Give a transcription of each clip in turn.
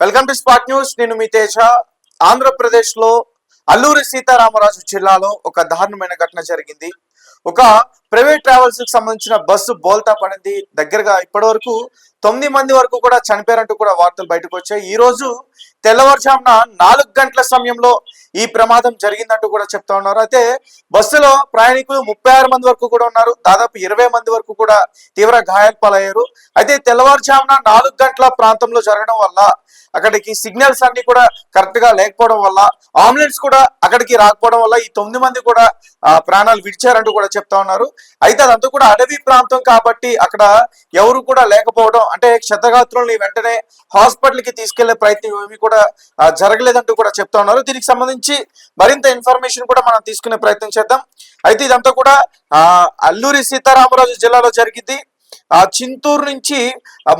Welcome to spot news. నేను మీ తేజ. ఆంధ్రప్రదేశ్లో అల్లూరి సీతారామరాజు జిల్లాలో ఒక దారుణమైన ఘటన జరిగింది. ఒక ప్రైవేట్ ట్రావెల్స్కి సంబంధించిన బస్సు బోల్తా పడింది. దగ్గరగా ఇప్పటి వరకు తొమ్మిది మంది వరకు కూడా చనిపోయారంటూ కూడా వార్తలు బయటకు వచ్చాయి. ఈ రోజు తెల్లవారుజామున నాలుగు గంటల సమయంలో ఈ ప్రమాదం జరిగిందంటూ కూడా చెప్తా ఉన్నారు. అయితే బస్సులో ప్రయాణికులు ముప్పై ఆరు మంది వరకు కూడా ఉన్నారు. దాదాపు ఇరవై మంది వరకు కూడా తీవ్ర గాయాలు పాలయ్యారు. అయితే తెల్లవారుజామున నాలుగు గంటల ప్రాంతంలో జరగడం వల్ల అక్కడికి సిగ్నల్స్ అన్ని కూడా కరెక్ట్గా లేకపోవడం వల్ల అంబులెన్స్ కూడా అక్కడికి రాకపోవడం వల్ల ఈ తొమ్మిది మంది కూడా ప్రాణాలు విడిచారంటూ కూడా చెప్తా ఉన్నారు. అయితే అదంతా కూడా అడవి ప్రాంతం కాబట్టి అక్కడ ఎవరు కూడా లేకపోవడం అంటే క్షతగాత్రుల్ని వెంటనే హాస్పిటల్కి తీసుకెళ్ళే ప్రయత్నం ఏమి కూడా జరగలేదంటూ కూడా చెప్తా ఉన్నారు. దీనికి సంబంధించి మరింత ఇన్ఫర్మేషన్ కూడా మనం తీసుకునే ప్రయత్నం చేద్దాం. అయితే ఇదంతా కూడా అల్లూరి సీతారామరాజు జిల్లాలో జరిగింది. ఆ చింతూరు నుంచి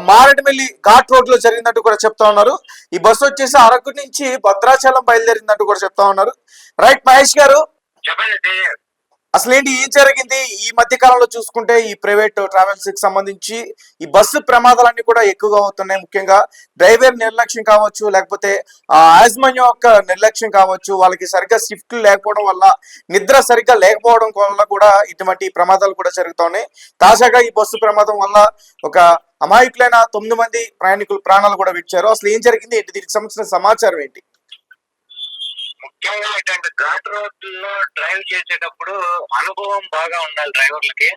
మారేడుమిల్లి ఘాట్ రోడ్లో జరిగిందంటూ కూడా చెప్తా ఉన్నారు. ఈ బస్సు వచ్చేసి అరకు నుంచి భద్రాచలం బయలుదేరిందంటూ కూడా చెప్తా ఉన్నారు. రైట్ మహేష్ గారు. అసలు ఏంటి ఏం జరిగింది? ఈ మధ్య కాలంలో చూసుకుంటే ఈ ప్రైవేట్ ట్రావెల్స్కి సంబంధించి ఈ బస్సు ప్రమాదాలన్నీ కూడా ఎక్కువగా అవుతున్నాయి ముఖ్యంగా. డ్రైవర్ నిర్లక్ష్యం కావచ్చు లేకపోతే ఆ యాజమాన్యం యొక్క నిర్లక్ష్యం కావచ్చు వాళ్ళకి సరిగ్గా షిఫ్ట్లు లేకపోవడం వల్ల నిద్ర సరిగ్గా లేకపోవడం వల్ల కూడా ఇటువంటి ప్రమాదాలు కూడా జరుగుతున్నాయి. తాజాగా ఈ బస్సు ప్రమాదం వల్ల ఒక అమాయకులైన తొమ్మిది మంది ప్రయాణికులు ప్రాణాలు కూడా విడిచారు. అసలు ఏం జరిగింది? ఏంటి? దీనికి సంబంధించిన సమాచారం ఏంటి? ముఖ్యంగా ఇటువంటి ఘాట్ రోడ్లలో డ్రైవ్ చేసేటప్పుడు అనుభవం బాగా ఉండాలి డ్రైవర్లకి.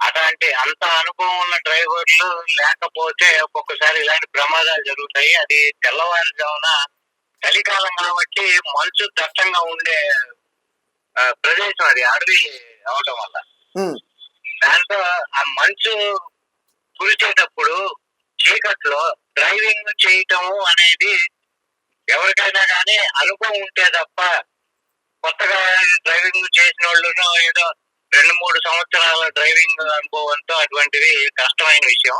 అట్లాంటి అంత అనుభవం ఉన్న డ్రైవర్లు లేకపోతే ఒక్కొక్కసారి ఇలాంటి ప్రమాదాలు జరుగుతాయి. అది తెల్లవారుజామున చలికాలం కాబట్టి మంచు దట్టంగా ఉండే ప్రదేశం అది అడవి అవటం వల్ల. దాంతో ఆ మంచు కురిచేటప్పుడు చీకట్లో డ్రైవింగ్ చేయటము అనేది ఎవరికైనా కానీ అనుభవం ఉంటే తప్ప కొత్తగా డ్రైవింగ్ చేసిన వాళ్ళను ఏదో రెండు మూడు సంవత్సరాల డ్రైవింగ్ అనుభవంతో అటువంటివి కష్టమైన విషయం.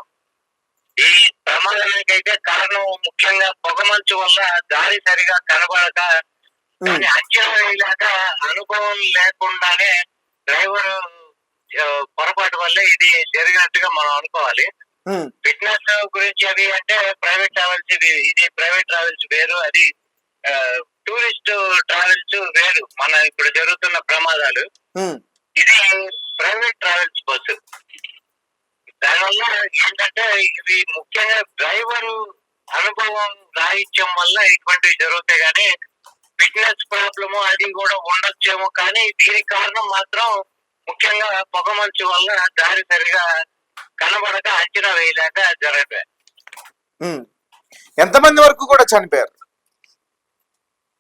ఈ ప్రమాదానికైతే కారణం ముఖ్యంగా పొగమంచు వల్ల దారి సరిగా కనబడక దాన్ని అంచనా వేయలేక అనుభవం లేకుండానే డ్రైవర్ పొరపాటు వల్లే ఇది జరిగినట్టుగా మనం అనుకోవాలి. ఫిట్నెస్ గురించి అవి అంటే ప్రైవేట్ ట్రావెల్స్ ఇది ఇది ప్రైవేట్ ట్రావెల్స్ వేరు అది టూరిస్ట్ ట్రావెల్స్ వేరు. మన ఇప్పుడు జరుగుతున్న ప్రమాదాలు. ఉమ్, ఇది ప్రైవేట్ ట్రావెల్స్ బస్సు దానివల్ల ఏంటంటే ఇవి ముఖ్యంగా డ్రైవర్ అనుభవం రాహిత్యం వల్ల ఇటువంటివి జరుగుతాయి కానీ ఫిట్నెస్ ప్రాబ్లము అది కూడా ఉండొచ్చేమో కానీ దీనికి కారణం మాత్రం ముఖ్యంగా పొగమంచు వల్ల దారి సరిగా కనబడక అంచనా వేయలేక జరగదు. ఎంతమంది వరకు కూడా చనిపోయారు?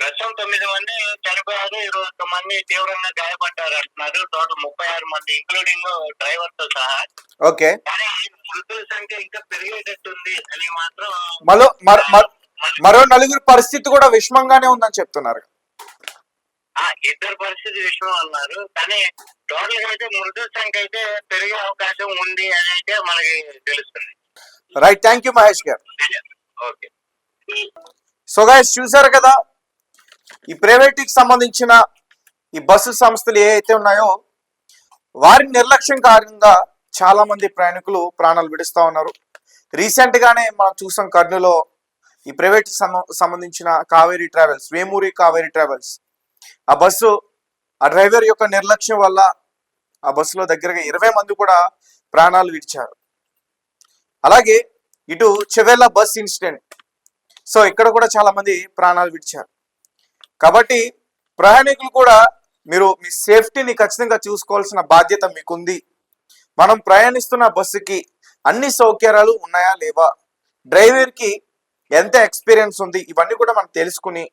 ప్రస్తుతం తొమ్మిది మంది చనిపోయారు ఇరవై ఒక్క మంది తీవ్రంగా గాయపడ్డారు అంటున్నారు. టోటల్ ముప్పై ఆరు మంది ఇంక్లూడింగ్ డ్రైవర్తో సహా. ఓకే. కానీ మృతుల సంఖ్య ఇంకా పెరిగేటట్టుంది అని మాత్రం మరో మరో- నలుగురు పరిస్థితి కూడా విషమంగానే ఉందని చెప్తున్నారు. ఇద్దరు పరిస్థితి విషయం అన్నారు. కానీ టోటల్గా అయితే మృతుల సంఖ్య అయితే పెరిగే అవకాశం ఉంది అని అయితే మనకి తెలుస్తుంది. రైట్ థ్యాంక్ యూ మహేష్ గారు. ఓకే. సో గైస్ చూసారు కదా? ఈ ప్రైవేట్కి సంబంధించిన ఈ బస్సు సంస్థలు ఏ అయితే ఉన్నాయో వారి నిర్లక్ష్యం కారణంగా చాలా మంది ప్రయాణికులు ప్రాణాలు విడుస్తా ఉన్నారు. రీసెంట్ గానే మనం చూసాం కర్నూలులో ఈ ప్రైవేట్ సంబంధించిన కావేరీ ట్రావెల్స్ వేమూరి కావేరీ ట్రావెల్స్ ఆ బస్సు ఆ డ్రైవర్ యొక్క నిర్లక్ష్యం వల్ల ఆ బస్సులో దగ్గరగా ఇరవై మంది కూడా ప్రాణాలు విడిచారు. అలాగే ఇటు చెవెల్ల బస్ ఇన్సిడెంట్. సో ఇక్కడ కూడా చాలా మంది ప్రాణాలు విడిచారు. కాబట్టి ప్రయాణికులు కూడా మీరు మీ సేఫ్టీని ఖచ్చితంగా చూసుకోవాల్సిన బాధ్యత మీకుంది. మనం ప్రయాణిస్తున్న బస్సుకి అన్ని సౌకర్యాలు ఉన్నాయా లేవా? డ్రైవర్కి ఎంత ఎక్స్పీరియన్స్ ఉంది? ఇవన్నీ కూడా మనం తెలుసుకుని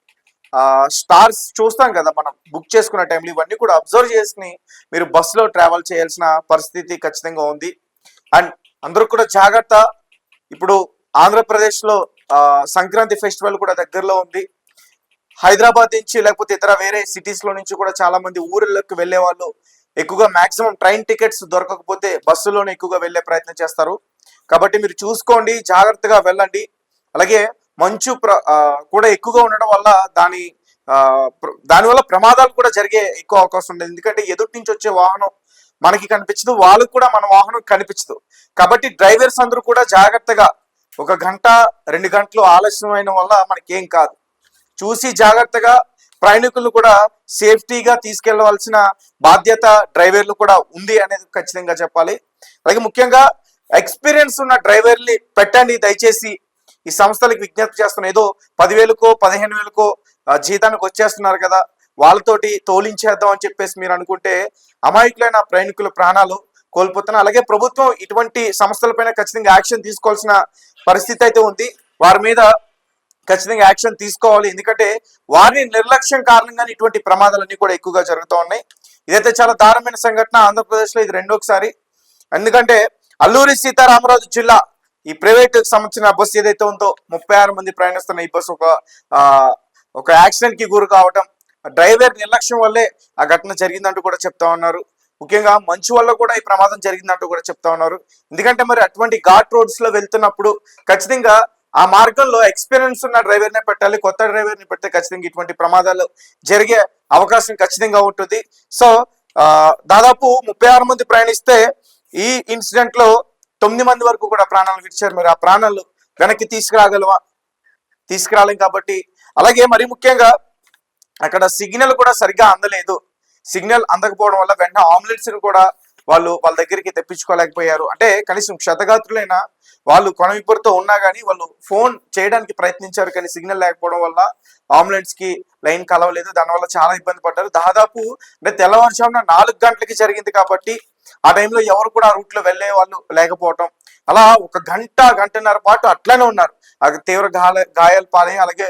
స్టార్స్ చూస్తాం కదా మనం బుక్ చేసుకున్న టైంలో ఇవన్నీ కూడా అబ్జర్వ్ చేసుకుని మీరు బస్సులో ట్రావెల్ చేయాల్సిన పరిస్థితి ఖచ్చితంగా ఉంది. అండ్ అందరూ కూడా జాగ్రత్త. ఇప్పుడు ఆంధ్రప్రదేశ్లో సంక్రాంతి ఫెస్టివల్ కూడా దగ్గరలో ఉంది. హైదరాబాద్ నుంచి లేకపోతే ఇతర వేరే సిటీస్లో నుంచి కూడా చాలా మంది ఊర్లకు వెళ్ళే వాళ్ళు ఎక్కువగా మాక్సిమం ట్రైన్ టికెట్స్ దొరకకపోతే బస్సులోనే ఎక్కువగా వెళ్ళే ప్రయత్నం చేస్తారు. కాబట్టి మీరు చూసుకోండి జాగ్రత్తగా వెళ్ళండి. అలాగే మంచు ప్ర ఆ, కూడా ఎక్కువగా ఉండడం వల్ల దాని దానివల్ల ప్రమాదాలు కూడా జరిగే ఎక్కువ అవకాశం ఉండేది. ఎందుకంటే ఎదుటి నుంచి వచ్చే వాహనం మనకి కనిపించదు వాళ్ళకు కూడా మన వాహనం కనిపించదు. కాబట్టి డ్రైవర్స్ అందరూ కూడా జాగ్రత్తగా ఒక గంట రెండు గంటలు ఆలస్యమైన వల్ల మనకేం కాదు. చూసి జాగ్రత్తగా ప్రయాణికులు కూడా సేఫ్టీగా తీసుకెళ్ళవలసిన బాధ్యత డ్రైవర్లు కూడా ఉంది అనేది ఖచ్చితంగా చెప్పాలి. అలాగే ముఖ్యంగా ఎక్స్పీరియన్స్ ఉన్న డ్రైవర్ని పెట్టండి దయచేసి. ఈ సంస్థలకు విజ్ఞప్తి చేస్తున్న ఏదో పదివేలకో పదిహేను వేలకో జీతానికి వచ్చేస్తున్నారు కదా వాళ్ళతోటి తోలించేద్దాం అని చెప్పేసి మీరు అనుకుంటే అమాయకులైన ప్రయాణికుల ప్రాణాలు కోల్పోతున్నాయి అలాగే ప్రభుత్వం ఇటువంటి సంస్థలపైన ఖచ్చితంగా యాక్షన్ తీసుకోవాల్సిన పరిస్థితి అయితే ఉంది. వారి మీద ఖచ్చితంగా యాక్షన్ తీసుకోవాలి. ఎందుకంటే వారిని నిర్లక్ష్యం కారణంగానే ఇటువంటి ప్రమాదాలన్నీ కూడా ఎక్కువగా జరుగుతూ ఉన్నాయి. ఇదైతే చాలా దారుణమైన సంఘటన ఆంధ్రప్రదేశ్లో ఇది రెండోసారి. ఎందుకంటే అల్లూరి సీతారామరాజు జిల్లా ఈ ప్రైవేట్ సంబంధించిన బస్సు ఏదైతే ఉందో ముప్పై ఆరు మంది ప్రయాణిస్తున్న ఈ బస్సు ఒక ఒక యాక్సిడెంట్కి గురి కావటం డ్రైవర్ నిర్లక్ష్యం వల్లే ఆ ఘటన జరిగిందంటూ కూడా చెప్తా ఉన్నారు. ముఖ్యంగా మంచు వల్ల కూడా ఈ ప్రమాదం జరిగిందంటూ కూడా చెప్తా ఉన్నారు. ఎందుకంటే మరి అటువంటి ఘాట్ రోడ్స్లో వెళ్తున్నప్పుడు ఖచ్చితంగా ఆ మార్గంలో ఎక్స్పీరియన్స్ ఉన్న డ్రైవర్ నే పెట్టాలి కొత్త డ్రైవర్ని పెడితే ఖచ్చితంగా ఇటువంటి ప్రమాదాలు జరిగే అవకాశం ఖచ్చితంగా ఉంటుంది. సో దాదాపు ముప్పై ఆరు మంది ప్రయాణిస్తే ఈ ఇన్సిడెంట్లో తొమ్మిది మంది వరకు కూడా ప్రాణాలు విడిచారు. మరి ఆ ప్రాణాలు వెనక్కి తీసుకురాగలవా? తీసుకురాలేం కాబట్టి. అలాగే మరి ముఖ్యంగా అక్కడ సిగ్నల్ కూడా సరిగ్గా అందలేదు. సిగ్నల్ అందకపోవడం వల్ల వెంటనే ఆంబులెన్స్ కూడా వాళ్ళు వాళ్ళ దగ్గరికి తెప్పించుకోలేకపోయారు. అంటే కనీసం క్షతగాత్రులైన వాళ్ళు కొనవిపురితో ఉన్నా కానీ వాళ్ళు ఫోన్ చేయడానికి ప్రయత్నించారు కానీ సిగ్నల్ లేకపోవడం వల్ల అంబులెన్స్కి లైన్ కలవలేదు. దానివల్ల చాలా ఇబ్బంది పడ్డారు. దాదాపు అంటే తెల్లవారుజామున నాలుగు గంటలకి జరిగింది కాబట్టి ఆ టైంలో ఎవరు కూడా ఆ రూట్లో వెళ్ళే వాళ్ళు లేకపోవటం. అలా ఒక గంట గంటన్నర పాటు అట్లనే ఉన్నారు. తీవ్ర గాయ గాయాలు పాలై అలాగే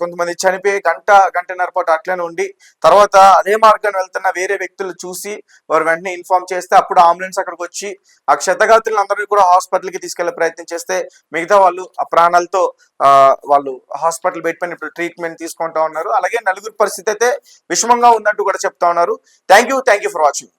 కొంతమంది చనిపోయి గంట గంటన్నర పాటు అట్లనే ఉండి తర్వాత అదే మార్గాన్ని వెళ్తున్న వేరే వ్యక్తులు చూసి వారు వెంటనే ఇన్ఫార్మ్ చేస్తే అప్పుడు అంబులెన్స్ అక్కడికి వచ్చి ఆ క్షతగాత్రులందరినీ కూడా హాస్పిటల్కి కి తీసుకెళ్ళే ప్రయత్నం చేస్తే మిగతా వాళ్ళు ఆ ప్రాణాలతో వాళ్ళు హాస్పిటల్ బెడ్ ఇప్పుడు ట్రీట్మెంట్ తీసుకుంటా ఉన్నారు. అలాగే నలుగురు పరిస్థితి అయితే విషమంగా ఉన్నట్టు కూడా చెప్తా ఉన్నారు. Thank you thank you for watching